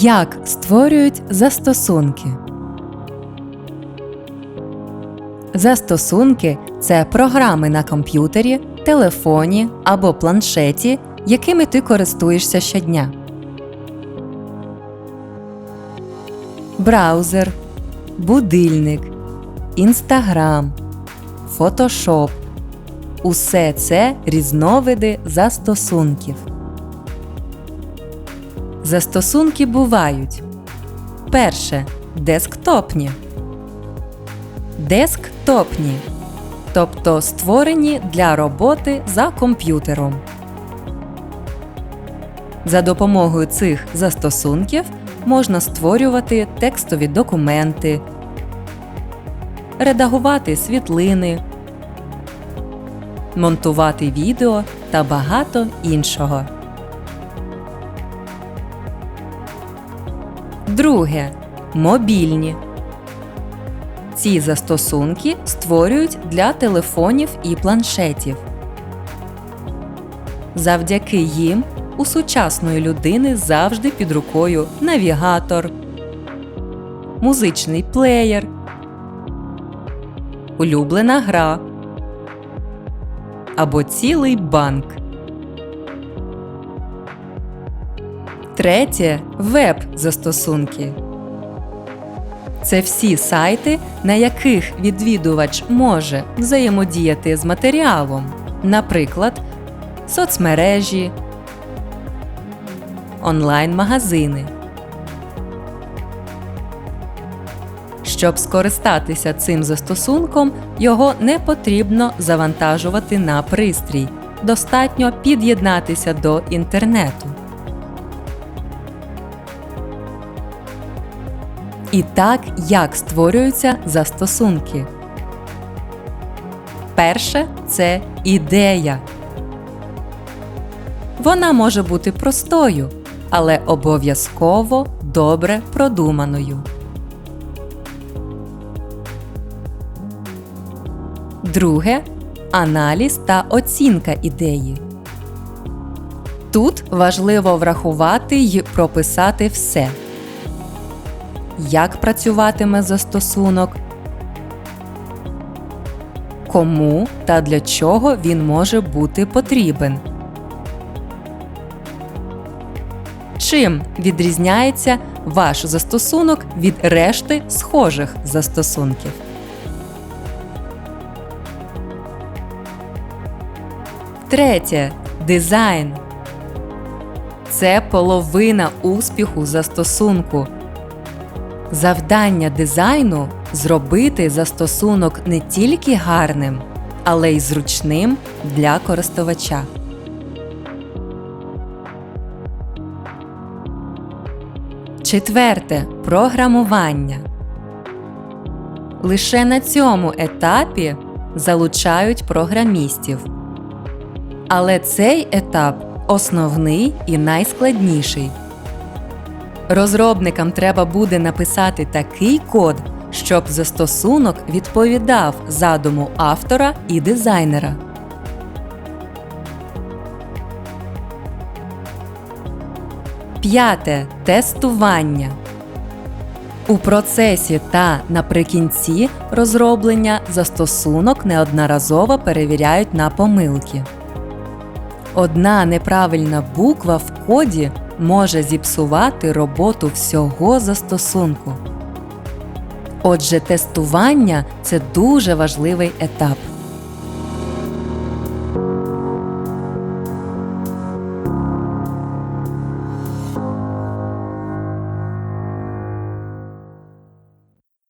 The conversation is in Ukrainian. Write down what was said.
Як створюють застосунки? Застосунки це програми на комп'ютері, телефоні або планшеті, якими ти користуєшся щодня. Браузер, будильник, інстаграм, фотошоп. Усе це різновиди застосунків. Застосунки бувають. Перше десктопні. Десктопні, тобто створені для роботи за комп'ютером. За допомогою цих застосунків можна створювати текстові документи, редагувати світлини, монтувати відео та багато іншого. Друге мобільні. Ці застосунки створюють для телефонів і планшетів. Завдяки їм у сучасної людини завжди під рукою навігатор, музичний плеєр, улюблена гра або цілий банк. Третє веб-застосунки. Це всі сайти, на яких відвідувач може взаємодіяти з матеріалом, наприклад, соцмережі, онлайн-магазини. Щоб скористатися цим застосунком, його не потрібно завантажувати на пристрій. Достатньо під'єднатися до інтернету. І так, як створюються застосунки. Перше це ідея. Вона може бути простою, але обов'язково добре продуманою. Друге аналіз та оцінка ідеї. Тут важливо врахувати й прописати все як працюватиме застосунок, кому та для чого він може бути потрібен. Чим відрізняється ваш застосунок від решти схожих застосунків? Третє дизайн. Це половина успіху застосунку. Завдання дизайну зробити застосунок не тільки гарним, але й зручним для користувача. Четверте програмування. Лише на цьому етапі залучають програмістів. Але цей етап основний і найскладніший. Розробникам треба буде написати такий код, щоб застосунок відповідав задуму автора і дизайнера. П'яте тестування. У процесі та наприкінці розроблення застосунок неодноразово перевіряють на помилки. Одна неправильна буква в коді може зіпсувати роботу всього застосунку. Отже, тестування це дуже важливий етап.